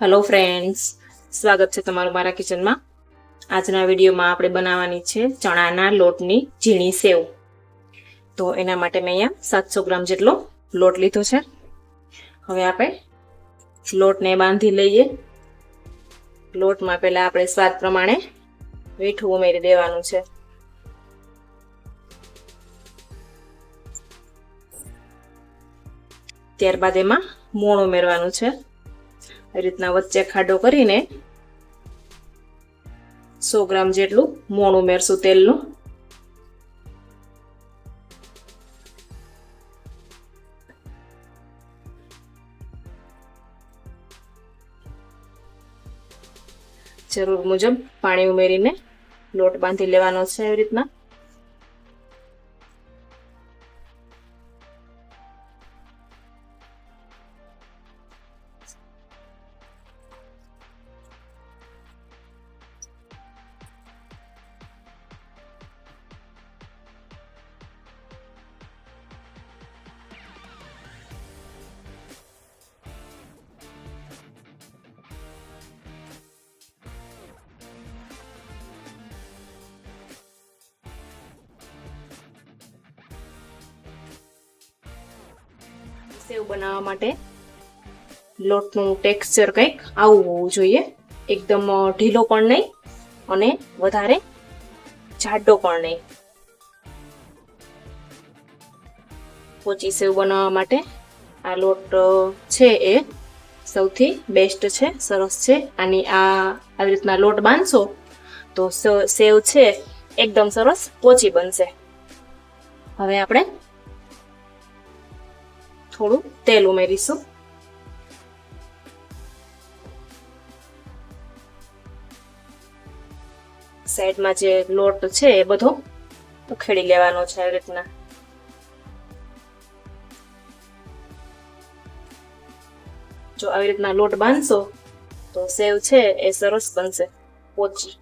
Hello friends સ્વાગત છે તમારું મારા કિચનમાં આજના વિડીયોમાં આપણે બનાવવાની છે ચણાના લોટની ઝીણી સેવ. તો એના માટે મેં અહીંયા સાતસો ગ્રામ જેટલો લોટ લીધો છે. હવે આપણે લોટને બાંધી લઈએ. લોટમાં પહેલાં આપણે સ્વાદ પ્રમાણે મીઠું ઉમેરી દેવાનું છે. ત્યારબાદ એમાં મોણ ઉમેરવાનું છે. આવી રીતના વચ્ચે ખાડો કરીને સો ગ્રામ જેટલું મોણ ઉમેરશું તેલનું. જરૂર મુજબ પાણી ઉમેરીને લોટ બાંધી લેવાનો છે એવી રીતના. સેવ બનાવવા માટે લોટનું ટેક્સચર કંઈક આવું હોવું જોઈએ. એકદમ ઢીલો પણ નહીં અને વધારે જાડો પણ નહીં. પોચી સેવ બનાવવા માટે આ લોટ છે એ સૌથી બેસ્ટ છે, સરસ છે. આની આ, આવી રીતના લોટ બાંધશો તો સેવ છે, એકદમ સરસ પોચી બનશે. હવે આપણે થોડું તેલ ઉમેરીશું. સાઈડમાં જે લોટ છે એ બધો ઉખેડી લેવાનો છે આવી રીતના. જો આવી રીતના લોટ બાંધશો, તો સેવ છે એ સરસ બનશે. પોચી.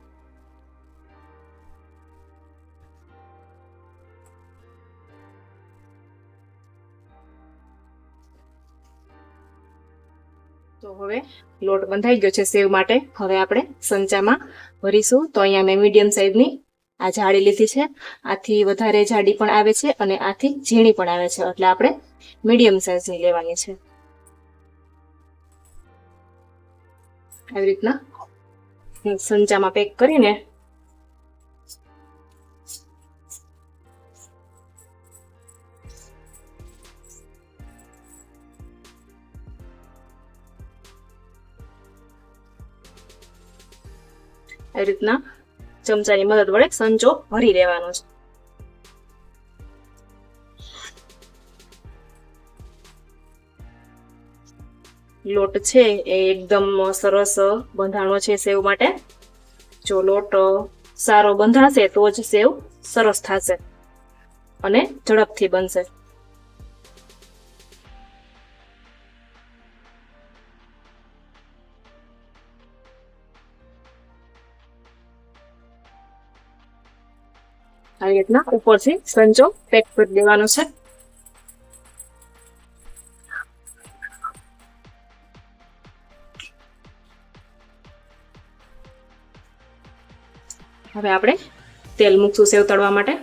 તો હવે લોટ બંધાઈ ગયો છે સેવ માટે. હવે આપણે સંચામાં ભરીશું. તો અહીંયા મેં મીડિયમ સાઈઝની આ જાડી લીધી છે. આથી વધારે જાડી પણ આવે છે અને આથી ઝીણી પણ આવે છે. એટલે આપણે મીડિયમ સાઈઝની લેવાની છે. આવી રીતના સંચામાં પેક કરીને આવી રીતના ચમચાની મદદ વડે સંચો ભરી લેવાનો છે. લોટ છે એ એકદમ સરસ બંધાણો છે સેવ માટે. જો લોટ સારો બંધાશે તો જ સેવ સરસ થશે અને ઝડપથી બનશે. આવી રીતના ઉપરથી સંચો પેક કરી દેવાનો છે. હવે આપણે તેલ મૂકશું સેવ તળવા માટે.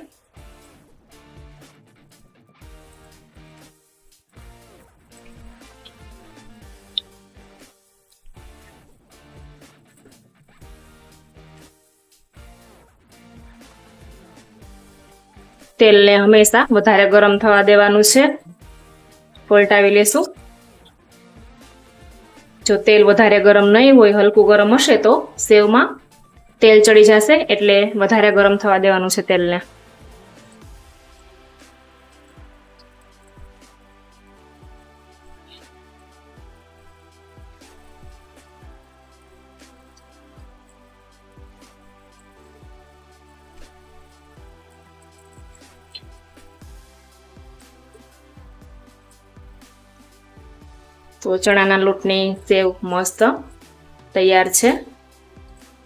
તેલને હંમેશા વધારે ગરમ થવા દેવાનું છે. પલટાવી લેશું. જો તેલ વધારે ગરમ નહીં હોય, હલકું ગરમ હશે તો સેવમાં તેલ ચડી જશે એટલે વધારે ગરમ થવા દેવાનું છે તેલને. તો ચણાના લોટની સેવ મસ્ત તૈયાર છે.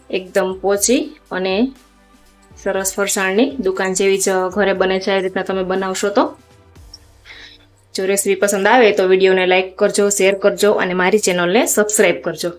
એકદમ પોચી અને સરસ ફરસાણની દુકાન જેવી જ ઘરે બને છે. એ રીતના તમે બનાવશો તો. જો રેસીપી પસંદ આવે તો વિડીયોને લાઇક કરજો શેર કરજો અને મારી ચેનલને સબસ્ક્રાઈબ કરજો.